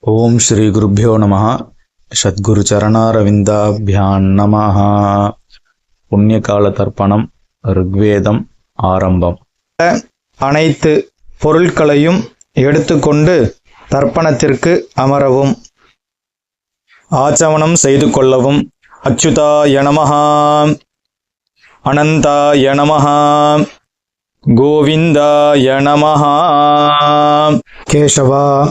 ஓம் ஸ்ரீ குருப்பியோ நம சத்குரு சரணாரவிந்தாபியான் நம புண்ணியகால தர்ப்பணம் ருக்வேதம் ஆரம்பம். அனைத்து பொருட்களையும் எடுத்துக்கொண்டு தர்ப்பணத்திற்கு அமரவும் ஆச்சமனம் செய்து கொள்ளவும். அச்சுதாய நமஹா. அனந்தாய நமஹா. கோவிந்தாய நமஹா. கேசவா.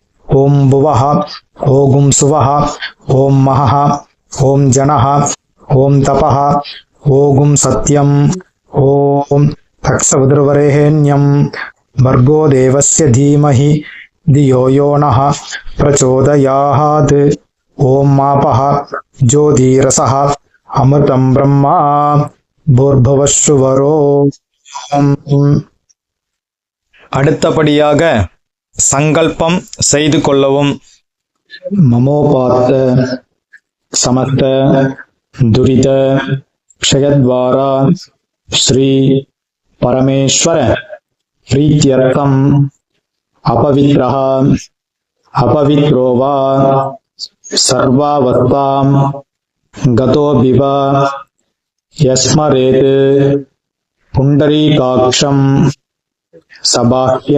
ஓம் புவः ஓகும் சுவः ஓம் மகः ஓம் ஜனः ஓம் தபः ஓகும் சத்யம் ஓம் தக்ஷவிதுர்வரேண்யம் भर्गो देवस्य धीमहि धियो यो नः प्रचोदयात् ॐ मापः ज्योतिरसः अमृतं ब्रह्मा भूर्भुवस्सुवरो அடுத்தபடியாக சங்கல்பம் செய்து கொள்ளவும். மமோபாத்த சமத்த துரித க்ஷயத்வாரா ஸ்ரீ பரமேஸ்வர பிரீத்தியர்க்கம் அபவித்ரஹ அபவித்ரோவா சர்வாவஸ்தாம் கதோபிவா யஸ்மரேது புண்டரீகாட்சம் சபாஹ்ய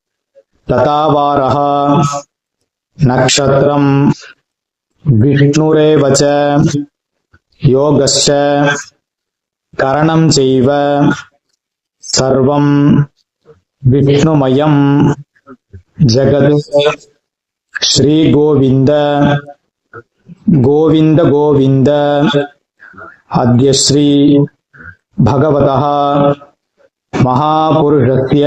तथावारः नक्षत्रं विष्णुरेव च योगश्च करणं चैव सर्वं विष्णुमयं जगत् श्रीगोविन्द गोविन्द गोविन्द अद्य श्री भगवतः महापुरुषस्य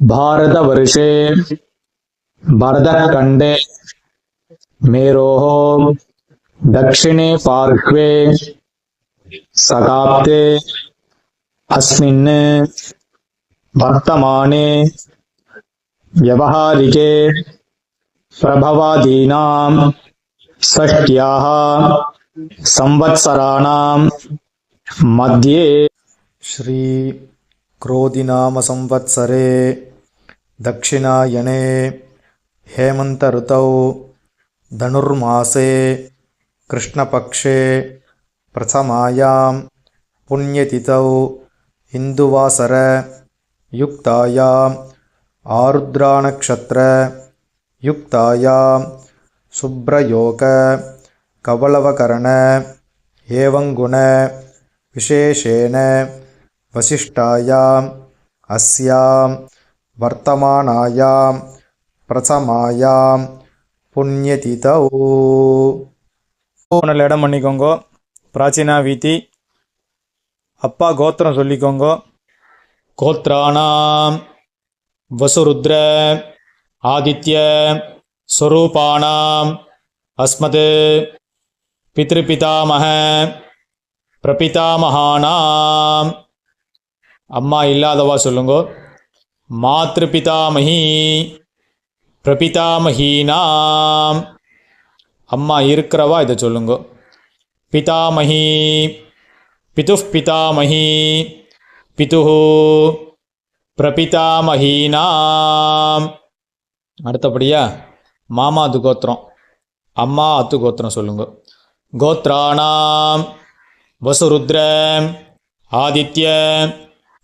भारतवर्षे भरतखण्डे मेरोः दक्षिणे पार्श्वे सकाप्ते अस्मिन् वर्तमाने व्यवहारिके प्रभवादीनां षष्ट्याः संवत्सराणां मध्ये श्री क्रोधिनामसंवत्सरे। दक्षिणायणे हेमन्तऋतौ धनुर्मासे कृष्णपक्षे प्रथमायां पुण्यतिथौ इन्दुवासर युक्तायाम् आरुद्रानक्षत्र युक्तायां शुभ्रयोग कवलवकरण शुभ्रयोग कवलवकरण एवङ्गुण विशेषेण वसिष्ठायाम् अस्यां वर्तमानायां प्रथमायां पुण्यतिथौ நல்ல இடம் பண்ணிக்கோங்க பிராச்சீனா வீதி அப்பா கோத்திரம் சொல்லிக்கோங்க கோத்ராணாம் வசுருத்ர ஆதித்ய ஸ்வரூபாணாம் அஸ்மத் பித்ருபிதாமக பிரபிதாமகானாம் அம்மா இல்லாதவா சொல்லுங்க? மாத்ருபிதாமகி பிரபிதாமகீனாம் அம்மா இருக்கிறவா இதை சொல்லுங்கோ? பிதாமகி பிது பிதாமகி பிது பிரபிதாமகீனாம் அடுத்தபடியா மாமாது கோத்திரம் அம்மா அத்து கோத்திரம் சொல்லுங்க. கோத்ராணாம் வசுருத்ர ஆதித்ய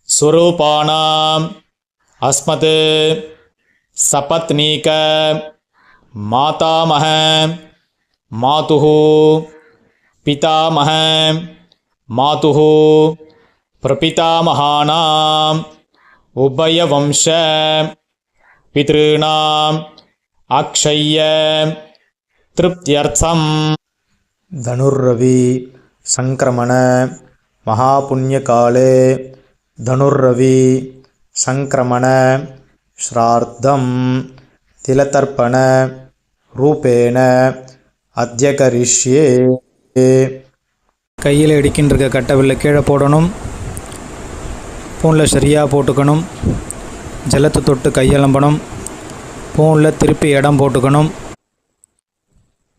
ஸ்வரூபாணாம் அஸ்மத் சபத்னீக மாதாமக மாதுः பிதாமக மாதுः பிரபிதாமகானாம் உபயவம்ச பிதॄணாம் அக்ஷய்ய திருப்தியர்த்தம் धनुर्रवि सङ्क्रमण महापुण्यकाले धनुर्रवि தனுர்ரவி சங்கிரமண ஸ்ரார்த்தம் திலதர்ப்பண ரூபேண அத்தியகரிஷ்யே கையில் இடிக்கின்றிருக்க கட்டவில்லை கீழே போடணும். பூனில் சரியாக போட்டுக்கணும். ஜலத்தை தொட்டு கையெலம்பணும். பூனில் திருப்பி இடம் போட்டுக்கணும்.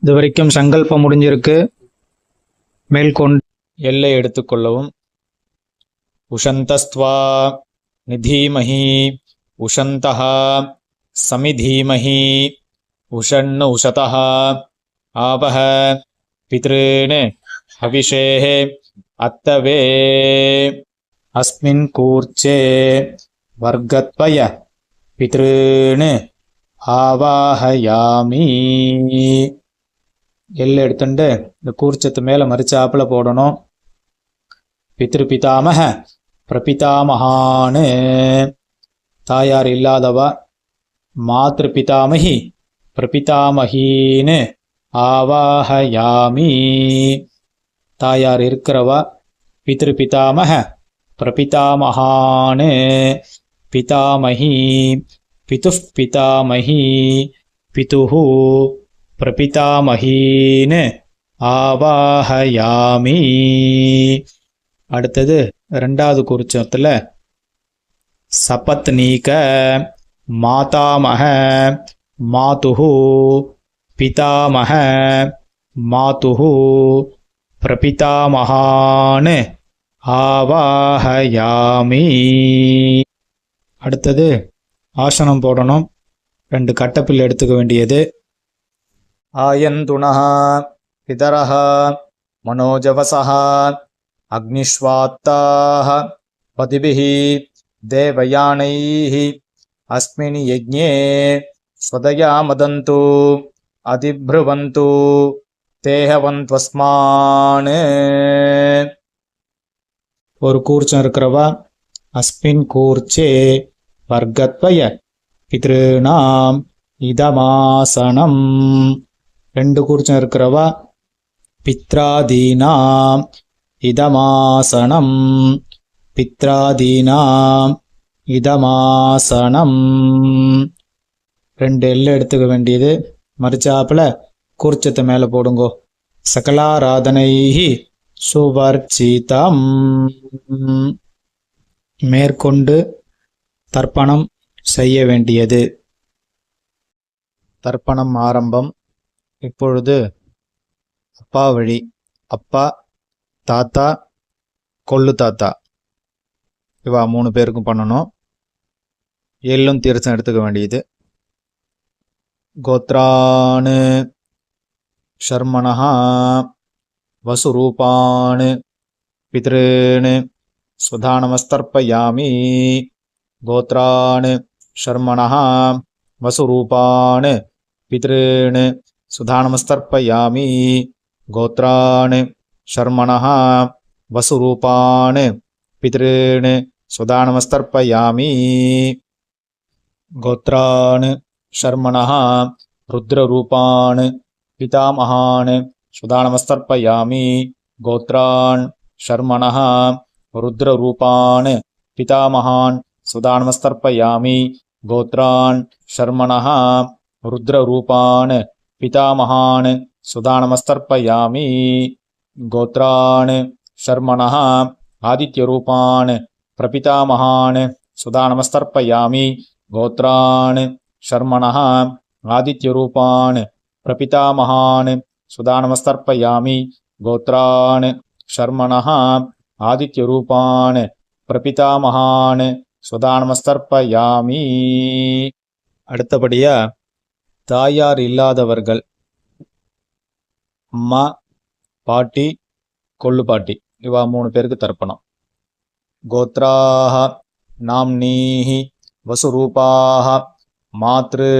இது வரைக்கும் சங்கல்பம் முடிஞ்சிருக்கு. மேல்கொண்டு எல்லை எடுத்துக்கொள்ளவும் உஷந்தஸ்துவா நிதீமஹி உஷந்தः சமிதீமஹி உஷன்னு உஷதः ஆபஹ பித்ருன் हविषेः अत्तवे अस्मिन् कूर्चे वर्गत्वय பித்ருன்னு ஆவாஹயாமி எல்லை எடுத்துட்டு இந்த கூர்ச்சத்து மேலே மறிச்சாப்புல போடணும் பித்ரு பிதாமக பிரபிதாமகான்னு தாயார் இல்லாதவா மாத்ரு பிதாமகி பிரபிதாமகின்னு ஆவாஹயாமி. தாயார் இருக்கிறவா பித்ரு பிதாமக பிரபிதாமகான்னு பிதாமகி பிதுः பிதாமகி பிதுஹு பிரபிதாமகீன்னு ஆவாஹயாமி. அடுத்தது ரெண்டாவது குறிச்சத்தில் சபத்னீக மாதாமக மாதுஹு பிதாமக மாதுஹு பிரபிதாமகான்னு ஆவாஹயாமி அடுத்தது ஆசனம் போடணும். ரெண்டு கட்டப்பில் எடுத்துக்க வேண்டியது. ஆயந்துணः பிதரः மனோஜவசः அக்னிஷ்வாத்தாः பதிபிः தேவயானைः अस्मिन् यज्ञे स्वदया मदन्तु अधिभ्रुवन्तु தேகவந்த்வஸ்மான் ஒரு கூர்ச்சம் இருக்கிறவா அஸ்மின் கூர்ச்சே வர்க்கத்வய பித்ருணாம் இதமாசனம் ரெண்டு கூர்ச்சம் இருக்கிறவா பித்ராதீனாம் இதமாசனம் பித்ராதீனாம் இதமாசனம் ரெண்டு எல்லு எடுத்துக்க வேண்டியது. மறிச்சாப்புல கூர்ச்சத்தை மேலே போடுங்கோ. சகலாராதனைஹி சுவர்ச்சிதம். மேற்கொண்டு தர்ப்பணம் செய்ய வேண்டியது. தர்ப்பணம் ஆரம்பம். இப்பொழுது அப்பா வழி. அப்பா தாத்தா கொள்ளு தாத்தா. இவா மூணு பேருக்கும் பண்ணணும். எல்லும் தீர்ச்சம் எடுத்துக்க வேண்டியது. கோத்ரானு ஷர்மணா வசுரூபானு பித்ருன்னு சுதானமஸ்தர்பயாமி கோத்ரானு ஷர்மணா வசுரூபானு பித்ருன்னு சுதானமஸ்தர்பயாமி கோத்ரான் शर्मणः वसुरूपान् पितॄन् सुदानमस्तर्पयामि। गोत्रान् शर्मणः रुद्ररूपान् पितामहान् सुदानमस्तर्पयामि। गोत्रान् शर्मणः रुद्ररूपान् पितामहान् सुदानमस्तर्पयामि। गोत्रान् शर्मणः रुद्ररूपान् पितामहान् सुदानमस्तर्पयामि गोत्रान् शर्मणः आदित्यरूपान् प्रपितामहान् सुदानमस्तर्पयामि गोत्रान् शर्मणः आदित्यरूपान् प्रपितामहान् सुदानमस्तर्पयामि गोत्रान् शर्मणः आदित्यरूपान् प्रपितामहान् சுதானமஸ்தர்ப்பயாமி அடுத்தபடியா தாயார் இல்லாதவர்கள் அம்மா பாட்டி கொள்ளு பாட்டி இவா மூணு பேருக்கு தர்ப்பணம் கோத்ராக நாம்னீஹி வசுரூபாக மாத்ரு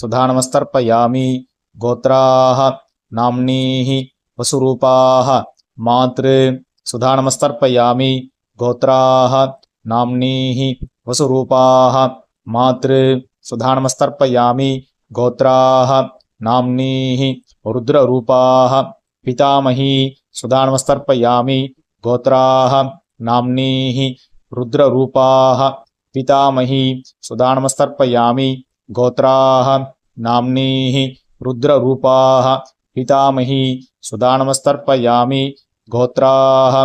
சுதானமஸ்தர்ப்பயாமி கோத்ராக நாம்னீஹி వసురూపాః మాతృ సుధానమస్తర్పయామి గోత్రాః నామ్నీః వసురూపాః మాతృ సుధానమస్తర్పయామి గోత్రాః నామ్నీః రుద్రరూపాః పితామహీ సుధానమస్తర్పయామి గోత్రాహ నామ్నీ రుద్రరూపా పితామహీ సుధానమస్తర్పయామి గోత్రాహ నామ్నీ రుద్రరూపా పితామహీ సుధానమస్తర్పయామి గోత్రాహ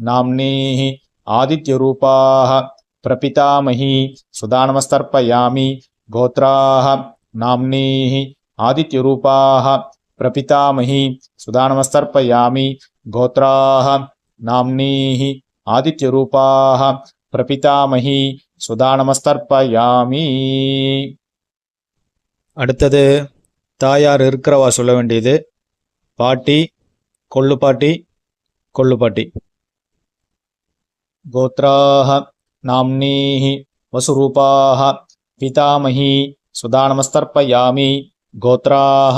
నామ్నీ ఆదిత్యరూపా ప్రపితామహీ సుధానమస్తర్పయామి గోత్రాహ నామ్నీ ఆదిత్యరూపా प्रपितामही सुदानमस्तर्पयामि गोत्राः नाम्नीः आदित्यरूपाः பிரபிதாமகி சுதானமஸ்தர்ப்பயாமி அடுத்தது தாயார் இருக்கிறவா சொல்ல வேண்டியது பாட்டி கொள்ளு பாட்டி கொள்ளு பாட்டி गोत्राः नाम्नीः वसुरूपाः पितामही सुदानमस्तर्पयामि गोत्राः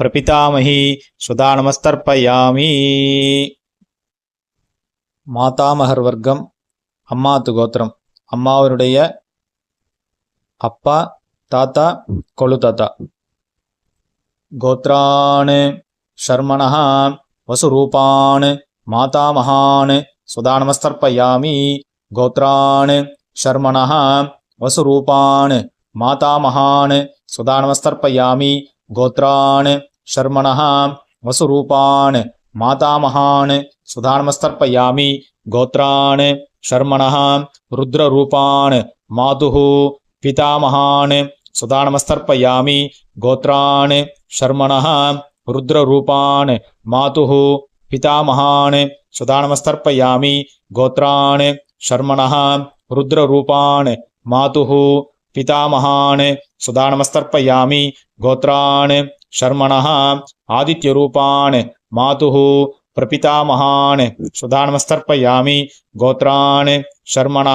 பிரபிதாமகி சுதா நமஸ்தர்ப்பயாமி மாதாமகர் வர்க்கம் அம்மாத்து கோத்திரம் அம்மாவனுடைய அப்பா தாத்தா கொழு தாத்தா. கோத்ரான் ஷர்மணா வசுரூபான் மாதாமகான் சுதா நமஸ்தர்ப்பயாமி கோத்ரான் ஷர்மணா வசுரூபான் மாதாமகான் சுதா நமஸ்தர்ப்பயாமி गोत्रान् शर्मणः वसुरूपान् मातामहान् सुदानमस्तर्पयामि गोत्रान् शर्मणः रुद्ररूपान् मातुः पितामहान् सुदानमस्तर्पयामि गोत्रान् शर्मणः रुद्ररूपान् मातुः पितामहान् सुदानमस्तर्पयामि गोत्रान् शर्मणः रुद्ररूपान् मातुः పితామహాన్ సుధానమస్తర్పయామి గోత్రాన్ శర్మణ ఆదిత్యరూపాన్ మాతు ప్రపితామహాన్ సుధానమస్తర్పయామి గోత్రాన్ శర్మణ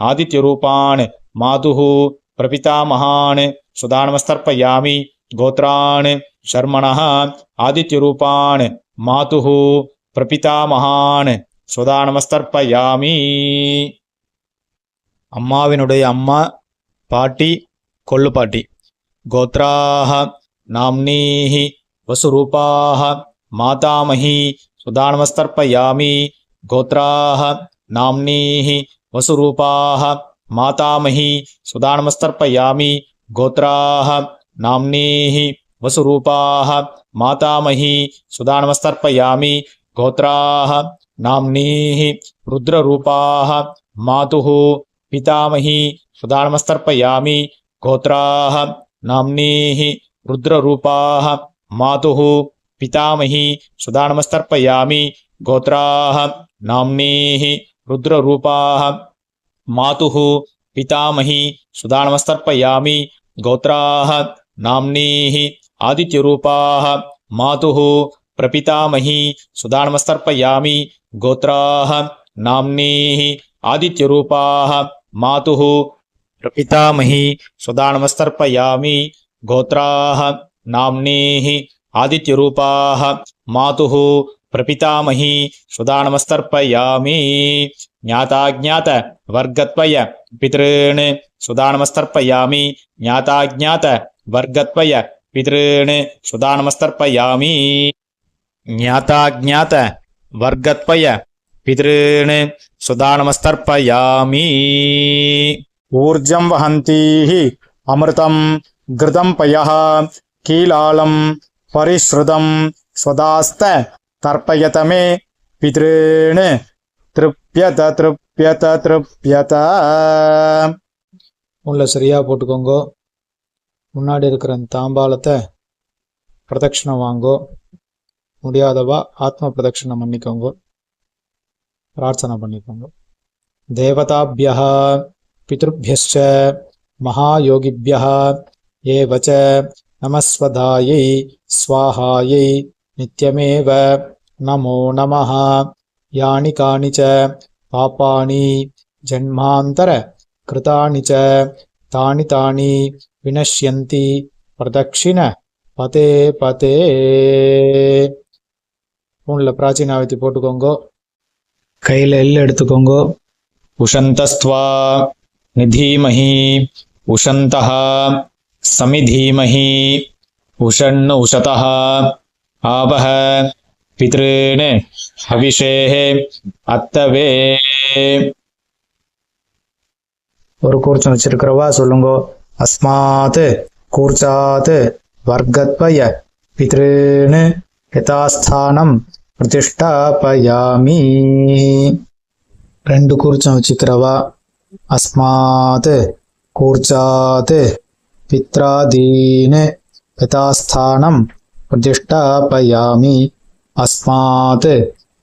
ఆదిత్యరూపాన్ మాతు ప్రపితామహాన్ సుధానమస్తర్పయామి గోత్రాన్ శర్మణ ఆదిత్యరూపాన్ మాతు ప్రపితామహాన్ సుధానమస్తర్పయామి అమ్మావినుడే అమ్మ పాటి కొళ్ళుపాటి. గోత్రాహ నామ్నీ వసురూపా మాతామహీ సుదానమస్తర్పయామి. గోత్రాహ నామ్నీ వసురూపా మాతామహీ సుదానమస్తర్పయామి. గోత్రాహ నామ్నీ వసురూపా మాతామహీ సుదానమస్తర్పయామి. గోత్రాహ నామ్నీ రుద్రరూపా మాతు పితామహీ సుధానమస్తర్పయామి గోత్రా నామ్నీ రుద్రరూపా మాతు పితామహీ సుధానమస్తర్పయామి గోత్రా నామ్నీ రుద్రరూపా మాతు పితామహీ సుధానమస్తర్పయామి గోత్రా నామ్నీ ఆదిత్యరూపా మాతు ప్రపితామహీ సుధానమస్తర్పయామి గోత్రా నామ్నీ ఆదిత్యరూపా మాతు प्रपितामही सुदानमस्तर्पयामि। गोत्राः नाम्नीः आदित्यरूपाः मातुः प्रपितामही सुदानमस्तर्पयामि। ज्ञाताज्ञात वर्गत्वय पितॄन् सुदानमस्तर्पयामि। ज्ञाताज्ञात वर्गत्वय पितॄन् सुदानमस्तर्पयामि। ज्ञाताज्ञात वर्गत्वय पितॄन् सुदानमस्तर्पयामि ஊர்ஜம் வகந்தீஹி அமிர்தம் கிருதம் பய கீலாளம் பரிஸ்ருதம் ஸ்வதாஸ்த தர்ப்பயதமே பிதிருண் திருப்யத திருப்யத திருப்யத. உள்ள சரியா போட்டுக்கோங்க. முன்னாடி இருக்கிற அந்த தாம்பாலத்தை பிரதட்சிணம் வாங்கோ. முடியாதவா ஆத்ம பிரதட்சிணம் பண்ணிக்கோங்க. பிரார்த்தனை பண்ணிக்கோங்க. தேவதாபியா பிதృभ्यश्च महायोगिभ्यः एव च नमस्वधायै स्वाहायै नित्यमेव नमो नमः यानि कानि च पापानि जन्मान्तरकृतानि च तानि तानि विनश्यन्ति பிரதக்ஷிண பதே பதே ஃபோனில் பிராச்சீனாவத்தி போட்டுக்கோங்கோ கையில் எல் எடுத்துக்கோங்கோ உஷந்தஸ்துவா நிதீமஹி உஷந்தா சமிதீமஹி உஷண்ண உஷதா ஆவஹ பித்ருன் ஹவிஷேः அத்தவே ஒரு கூர்ச்சம் வச்சிருக்கிறவா சொல்லுங்க. அஸ்மாத் கூர்ச்சாத் வர்க்கத்வய பித்ருன் யதாஸ்தானம் பிரதிஷ்டாபயாமி. ரெண்டு கூர்ச்சம் வச்சுக்கிறவா அஸ்மாத் கூர்ச்சாத் பித்ராதீன் யதாஸ்தானம் பிரதிஷ்டாபயாமி அஸ்மாத்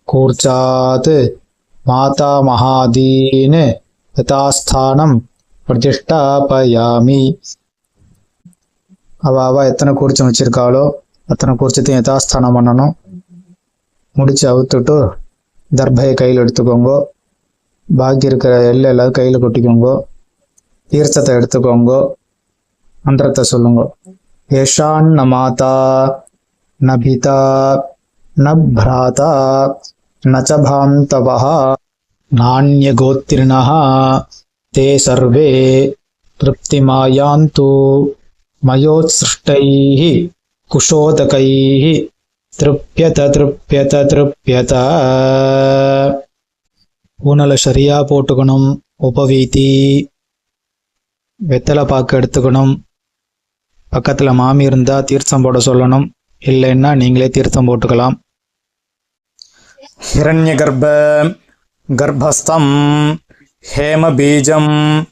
கூர்ச்சாத் மாதாமகாதீன் யதாஸ்தானம் பிரதிஷ்டாபயாமி அவ அவ எத்தனை கூர்ச்சம் வச்சிருக்காளோ அத்தனை கூர்ச்சத்தையும் யதாஸ்தானம் பண்ணணும் முடிச்சு அவுத்துட்டு தர்பையை கையில் எடுத்துக்கோங்க பாக்கி இருக்கிற எல்லை எல்லாரும் கையில் கொட்டிக்கோங்க. தீர்த்தத்தை எடுத்துக்கோங்க. மந்திரத்தை சொல்லுங்க. ஏஷான் நமாதா நபிதா நப்ராதா நச்சபாந்தவா நானியகோத்திரிணா தே சர்வே திருப்திமாயாந்து மயோத்சிருஷ்டை குஷோதகை திருப்யத திருப்யத திருப்யத. ஊனலை சரியாக போட்டுக்கணும் உபவீதி வெத்தலை பாக்கு எடுத்துக்கணும் பக்கத்தில் மாமி இருந்தால் தீர்த்தம் போட சொல்லணும் இல்லைன்னா நீங்களே தீர்த்தம் போட்டுக்கலாம். ஹிரண்ய கர்ப்ப கர்ப்பஸ்தம் ஹேமபீஜம்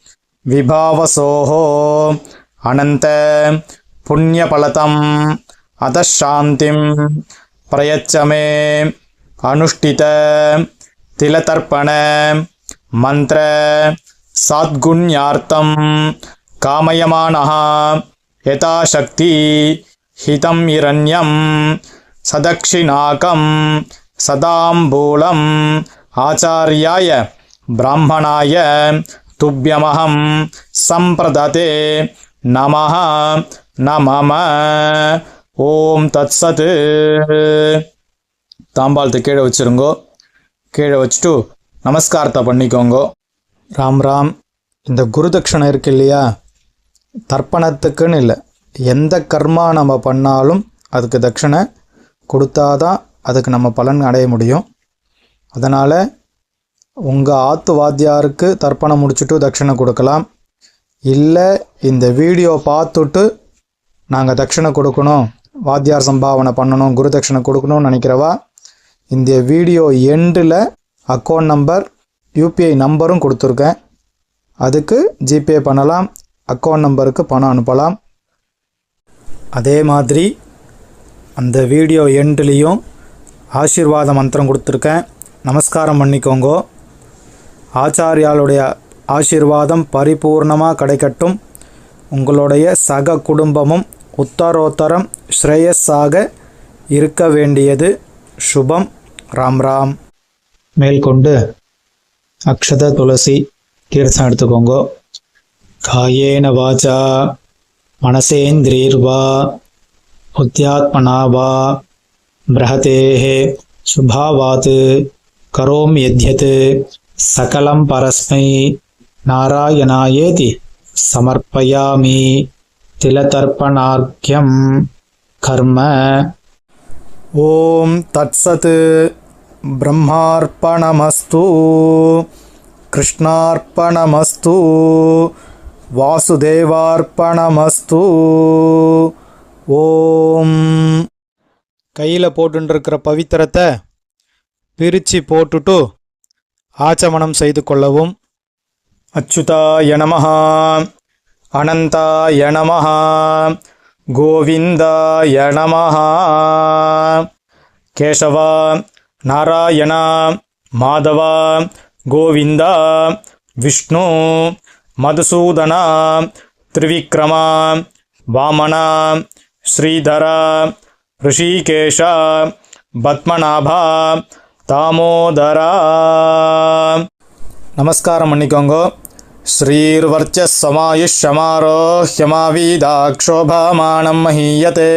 விபாவசோஹோ அனந்த புண்ணியபலதம் அதாந்திம் பிரயச்சமே அனுஷ்டித திலதர்ப்பண. மந்திர. சாத்குண்யார்த்தம். காமயமானஹா. யதாசக்தி. ஹிதம் இரண்யம். சதக்ஷிணாக்கம் சதாம்பூலம். ஆச்சாரியாய. பிராமணாய. துப்பியமகம் சம்பிரததே. நமஹ. நமம. ஓம் தத்சத்து தாம்பாளத்து கீழே வச்சுருங்கோ. கீழே வச்சுட்டு நமஸ்காரத்தை பண்ணிக்கோங்க. ராம் ராம் இந்த குருதட்சணை இருக்கு இல்லையா? தர்ப்பணத்துக்குன்னு இல்லை. எந்த கர்மா நம்ம பண்ணாலும் அதுக்கு தட்சணை கொடுத்தாதான் அதுக்கு நம்ம பலன் அடைய முடியும். அதனால் உங்கள் ஆத்து வாத்தியாருக்கு தர்ப்பணம் முடிச்சுட்டு தட்சணை கொடுக்கலாம். இல்லை இந்த வீடியோ பார்த்துட்டு நாங்கள் தட்சணை கொடுக்கணும் வாத்தியார் சம்பாவனை பண்ணணும் குரு தட்சணை கொடுக்கணும்னு நினைக்கிறவா? இந்த வீடியோ எண்டில் அக்கௌண்ட் நம்பர் யூபிஐ நம்பரும் கொடுத்துருக்கேன். அதுக்கு ஜிபே பண்ணலாம் அக்கௌண்ட் நம்பருக்கு பணம் அனுப்பலாம். அதே மாதிரி அந்த வீடியோ எண்ட்லேயும் ஆசீர்வாத மந்திரம் கொடுத்துருக்கேன். நமஸ்காரம் பண்ணிக்கோங்க. ஆச்சாரியாளுடைய ஆசீர்வாதம் பரிபூர்ணமாக கிடைக்கட்டும். உங்களுடைய சக குடும்பமும் உத்தரோத்தரம் ஸ்ரேயஸாக இருக்க வேண்டியது. சுபம். ராம் ராம். மேல்கொண்டு அக்ஷத துளசி தீர்த்தம் எடுத்துக்கோங்க. காயேன வாச்சா மனசேந்திரீர்வா புத்தியாத்மனாவா பிரஹதேஹே சுபாவாத்து கரோம் எத்யத் சகலம் பரஸ்மை நாராயணாயேதி சமர்ப்பயாமி திலதர்ப்பணார்க்கியம் கர்ம ஓம் தத்சத் பிரம்மார்ப்பணமஸ்து கிருஷ்ணார்ப்பணமஸ்து வாசுதேவார்ப்பணமஸ்து ஓம் கையில் போட்டுருக்கிற பவித்திரத்தை பிரித்து போட்டுட்டு ஆச்சமனம் செய்து கொள்ளவும். அச்சுதாய நமஹ அனந்தாய நமஹ गोविन्दाय नमः केशव नारायण माधव गोविन्द विष्णु मधुसूदन त्रिविक्रम वामन श्रीधर ऋषिकेश பத்மநாப தாமோதரா நமஸ்காரம் பண்ணிக்கோங்க श्रीर्वर्चस्समायुष्यमारोह्यमावीदाक्षोभमाणं महीयते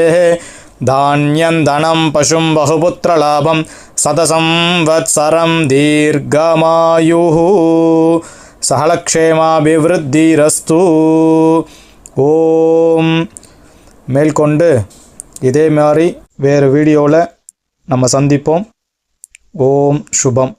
धान्यं धनं पशुं बहुपुत्रलाभं शतसंवत्सरं दीर्घमायुः சகலக்ஷேமாபிவிருத்திரஸ்து ஓம் மேற்கொண்டு இதே மாதிரி வேறு வீடியோவில் நம்ம சந்திப்போம் ஓம் சுபம்